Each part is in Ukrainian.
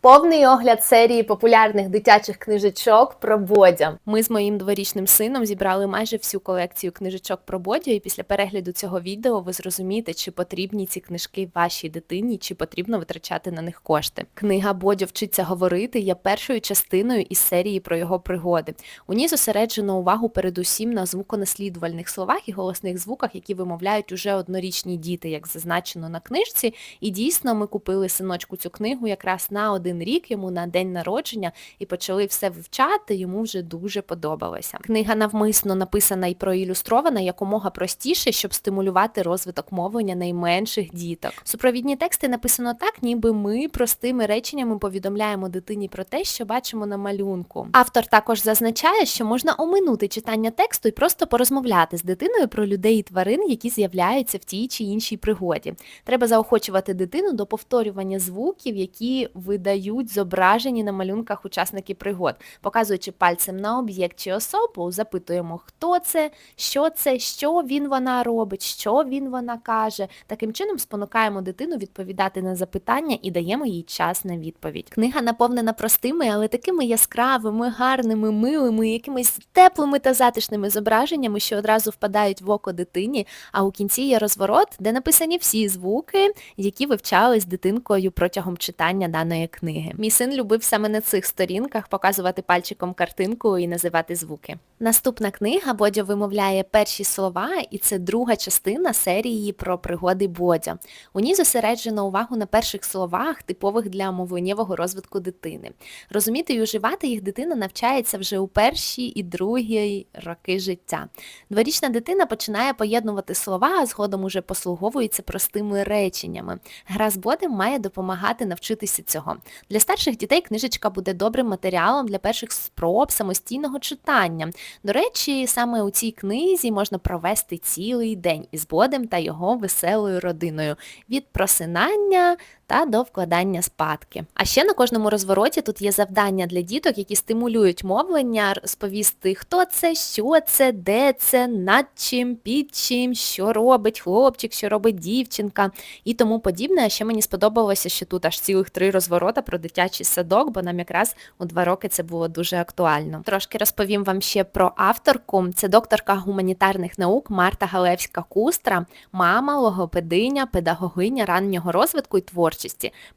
Повний огляд серії популярних дитячих книжечок про Бодя. Ми з моїм дворічним сином зібрали майже всю колекцію книжечок про Бодю, і після перегляду цього відео ви зрозумієте, чи потрібні ці книжки вашій дитині, чи потрібно витрачати на них кошти. Книга Бодя вчиться говорити є першою частиною із серії про його пригоди. У ній зосереджено увагу передусім на звуконаслідувальних словах і голосних звуках, які вимовляють уже однорічні діти, як зазначено на книжці. І дійсно ми купили синочку цю книгу якраз на один рік йому на день народження і почали все вивчати. Йому вже дуже подобалося. Книга навмисно написана і проілюстрована якомога простіше, щоб стимулювати розвиток мовлення найменших діток. Супровідні тексти написано так, ніби ми простими реченнями повідомляємо дитині про те, що бачимо на малюнку. Автор також зазначає, що можна оминути читання тексту і просто порозмовляти з дитиною про людей і тварин, які з'являються в тій чи іншій пригоді. Треба заохочувати дитину до повторювання звуків, які видають зображені на малюнках учасники пригод, показуючи пальцем на об'єкт чи особу, запитуємо, хто це, що це, що він вона робить, що він вона каже. Таким чином спонукаємо дитину відповідати на запитання і даємо їй час на відповідь. Книга наповнена простими, але такими яскравими, гарними, милими, якимись теплими та затишними зображеннями, що одразу впадають в око дитині. А у кінці є розворот, де написані всі звуки, які вивчались дитинкою протягом читання даної книги. Мій син любив саме на цих сторінках показувати пальчиком картинку і називати звуки. Наступна книга Бодя вимовляє перші слова, і це друга частина серії про пригоди Бодя. У ній зосереджено увагу на перших словах, типових для мовленнєвого розвитку дитини. Розуміти і уживати їх дитина навчається вже у першій і другій роки життя. Дворічна дитина починає поєднувати слова, а згодом уже послуговується простими реченнями. Гра з Бодем має допомагати навчитися цього. Для старших дітей книжечка буде добрим матеріалом для перших спроб самостійного читання. До речі, саме у цій книзі можна провести цілий день із Бодем та його веселою родиною від просинання та до вкладання спадки. А ще на кожному розвороті тут є завдання для діток, які стимулюють мовлення, розповісти, хто це, що це, де це, над чим, під чим, що робить хлопчик, що робить дівчинка і тому подібне. А ще мені сподобалося, що тут аж цілих три розворота про дитячий садок, бо нам якраз у два роки це було дуже актуально. Трошки розповім вам ще про авторку. Це докторка гуманітарних наук Марта Галевська-Кустра, мама, логопединя, педагогиня раннього розвитку і творчості,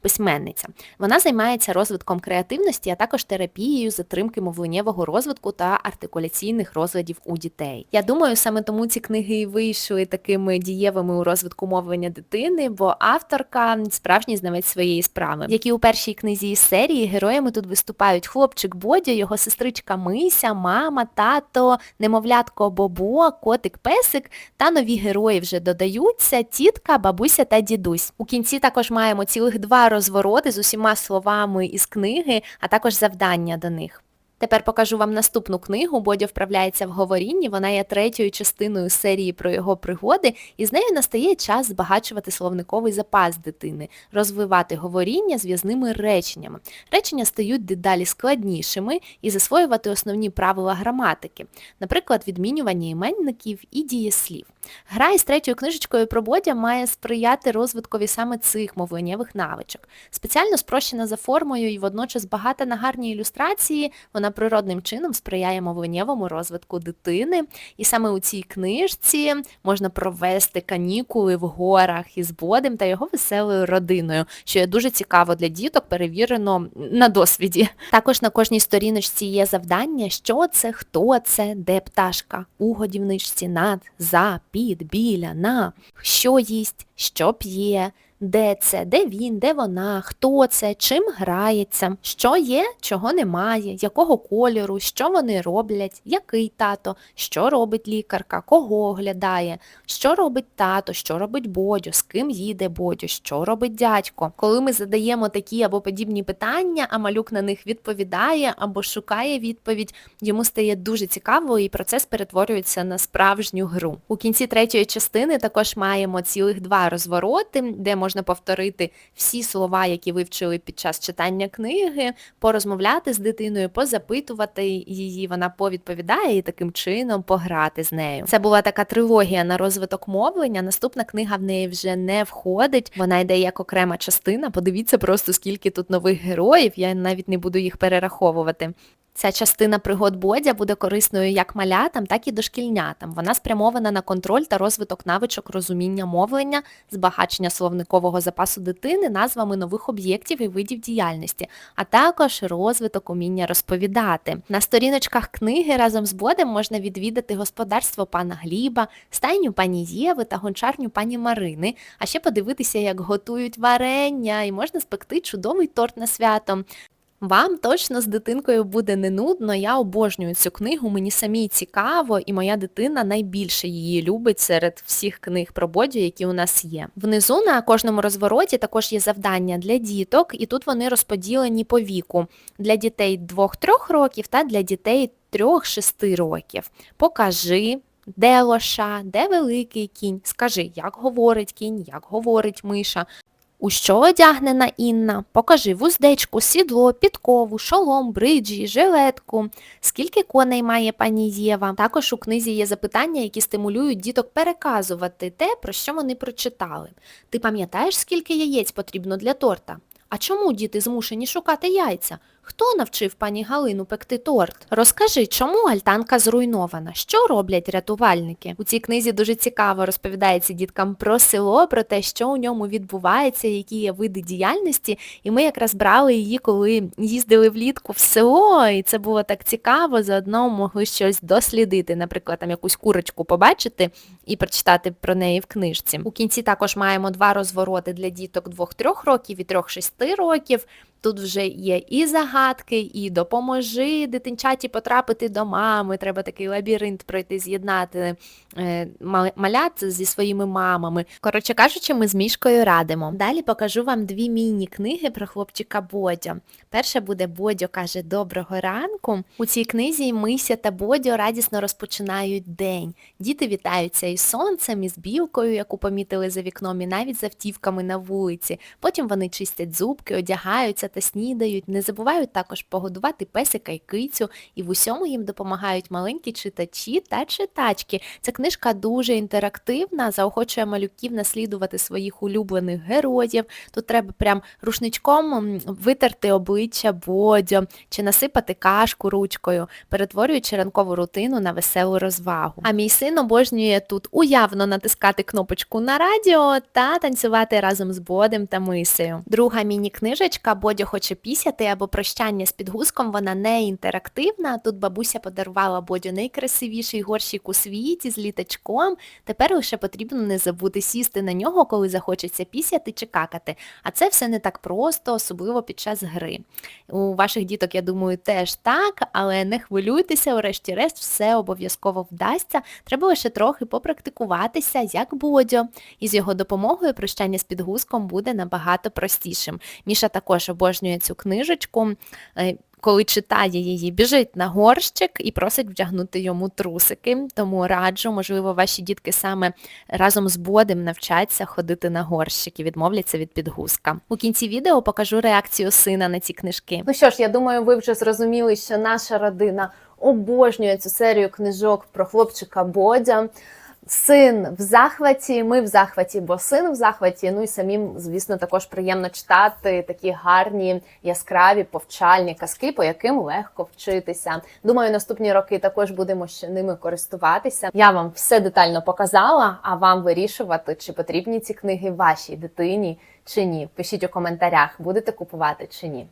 письменниця. Вона займається розвитком креативності, а також терапією затримки мовленнєвого розвитку та артикуляційних розладів у дітей. Я думаю, саме тому ці книги і вийшли такими дієвими у розвитку мовлення дитини, бо авторка справжній знавець своєї справи. Як і у першій книзі із серії, героями тут виступають хлопчик Бодя, його сестричка Мися, мама, тато, немовлятко Бобо, котик Песик та нові герої вже додаються тітка, бабуся та дідусь. У кінці також маємо цілих два розвороти з усіма словами із книги, а також завдання до них. Тепер покажу вам наступну книгу. Бодя вправляється в говорінні. Вона є третьою частиною серії про його пригоди, і з нею настає час збагачувати словниковий запас дитини, розвивати говоріння зв'язними реченнями. Речення стають дедалі складнішими і засвоювати основні правила граматики, наприклад, відмінювання іменників і дієслів. Гра із третьою книжечкою про Бодя має сприяти розвиткові саме цих мовленнєвих навичок. Спеціально спрощена за формою і водночас багата на гарні ілюстрації, вона природним чином сприяє мовленнєвому розвитку дитини. І саме у цій книжці можна провести канікули в горах із Бодем та його веселою родиною, що є дуже цікаво для діток, перевірено на досвіді. Також на кожній сторіночці є завдання, що це, хто це, де пташка, у годівничці над, за, під, біля, на, що їсть, що п'є, де це, де він, де вона, хто це, чим грається, що є, чого немає, якого кольору, що вони роблять, який тато, що робить лікарка, кого оглядає, що робить тато, що робить Бодю, з ким їде Бодю, що робить дядько. Коли ми задаємо такі або подібні питання, а малюк на них відповідає або шукає відповідь, йому стає дуже цікаво і процес перетворюється на справжню гру. У кінці третьої частини також маємо цілих два розвороти, де можна можна повторити всі слова, які вивчили під час читання книги, порозмовляти з дитиною, позапитувати її, вона повідповідає і таким чином пограти з нею. Це була така трилогія на розвиток мовлення. Наступна книга в неї вже не входить. Вона йде як окрема частина. Подивіться просто скільки тут нових героїв. Я навіть не буду їх перераховувати. Ця частина пригод Бодя буде корисною як малятам, так і дошкільнятам. Вона спрямована на контроль та розвиток навичок розуміння мовлення, збагачення словникового запасу дитини, назвами нових об'єктів і видів діяльності, а також розвиток уміння розповідати. На сторіночках книги разом з Бодем можна відвідати господарство пана Гліба, стайню пані Єви та гончарню пані Марини, а ще подивитися, як готують варення, і можна спекти чудовий торт на свято. Вам точно з дитинкою буде не нудно. Я обожнюю цю книгу, мені самій цікаво, і моя дитина найбільше її любить серед всіх книг про Бодю, які у нас є. Внизу на кожному розвороті також є завдання для діток, і тут вони розподілені по віку для дітей 2-3 років та для дітей 3-6 років. Покажи. Де лоша, де великий кінь? Скажи, як говорить кінь, як говорить миша. У що одягнена Інна? Покажи вуздечку, сідло, підкову, шолом, бриджі, жилетку. Скільки коней має пані Єва? Також у книзі є запитання, які стимулюють діток переказувати те, про що вони прочитали. Ти пам'ятаєш, скільки яєць потрібно для торта? А чому діти змушені шукати яйця? Хто навчив пані Галину пекти торт? Розкажи, чому альтанка зруйнована? Що роблять рятувальники? У цій книзі дуже цікаво розповідається діткам про село, про те, що у ньому відбувається, які є види діяльності. І ми якраз брали її, коли їздили влітку в село, і це було так цікаво. Заодно могли щось дослідити, наприклад, там якусь курочку побачити і прочитати про неї в книжці. У кінці також маємо два розвороти для діток 2-3 років і 3-6 років. Тут вже є і загадки, і допоможи дитинчаті потрапити до мами. Треба такий лабіринт пройти, з'єднати малят зі своїми мамами. Коротше кажучи, ми з мішкою радимо. Далі покажу вам дві міні-книги про хлопчика Бодю. Перша буде Бодьо каже Доброго ранку. У цій книзі Мися та Бодьо радісно розпочинають день. Діти вітаються із сонцем, із білкою, яку помітили за вікном, і навіть з автівками на вулиці. Потім вони чистять зубки, одягаються та снідають. Не забувають також погодувати песика і кицю, і в усьому їм допомагають маленькі читачі та читачки. Ця книжка дуже інтерактивна, заохочує малюків наслідувати своїх улюблених героїв. Тут треба прям рушничком витерти обличчя бодю чи насипати кашку ручкою, перетворюючи ранкову рутину на веселу розвагу. А мій син обожнює тут уявно натискати кнопочку на радіо та танцювати разом з Бодем та Мисею. Друга міні-книжечка Бодя хоче пісяти або прощання з підгузком, вона не інтерактивна. Тут бабуся подарувала Бодю найкрасивіший горщик у світі з літачком. Тепер лише потрібно не забути сісти на нього, коли захочеться пісяти чи какати. А це все не так просто, особливо під час гри. У ваших діток, я думаю, теж так, але не хвилюйтеся, врешті-решт, все обов'язково вдасться. Треба лише трохи попрактикуватися, як Бодьо. І з його допомогою прощання з підгузком буде набагато простішим. Міша також обожнює цю книжечку. Коли читає її, біжить на горщик і просить вдягнути йому трусики. Тому раджу, можливо, ваші дітки саме разом з Бодем навчаться ходити на горщик і відмовляться від підгузка. У кінці відео покажу реакцію сина на ці книжки. Ну що ж, я думаю, ви вже зрозуміли, що наша родина обожнює цю серію книжок про хлопчика Бодя. Син в захваті, ми в захваті, бо син в захваті. Ну і самим, звісно, також приємно читати такі гарні, яскраві, повчальні казки, по яким легко вчитися. Думаю, наступні роки також будемо ще ними користуватися. Я вам все детально показала, а вам вирішувати, чи потрібні ці книги вашій дитині чи ні. Пишіть у коментарях, будете купувати чи ні.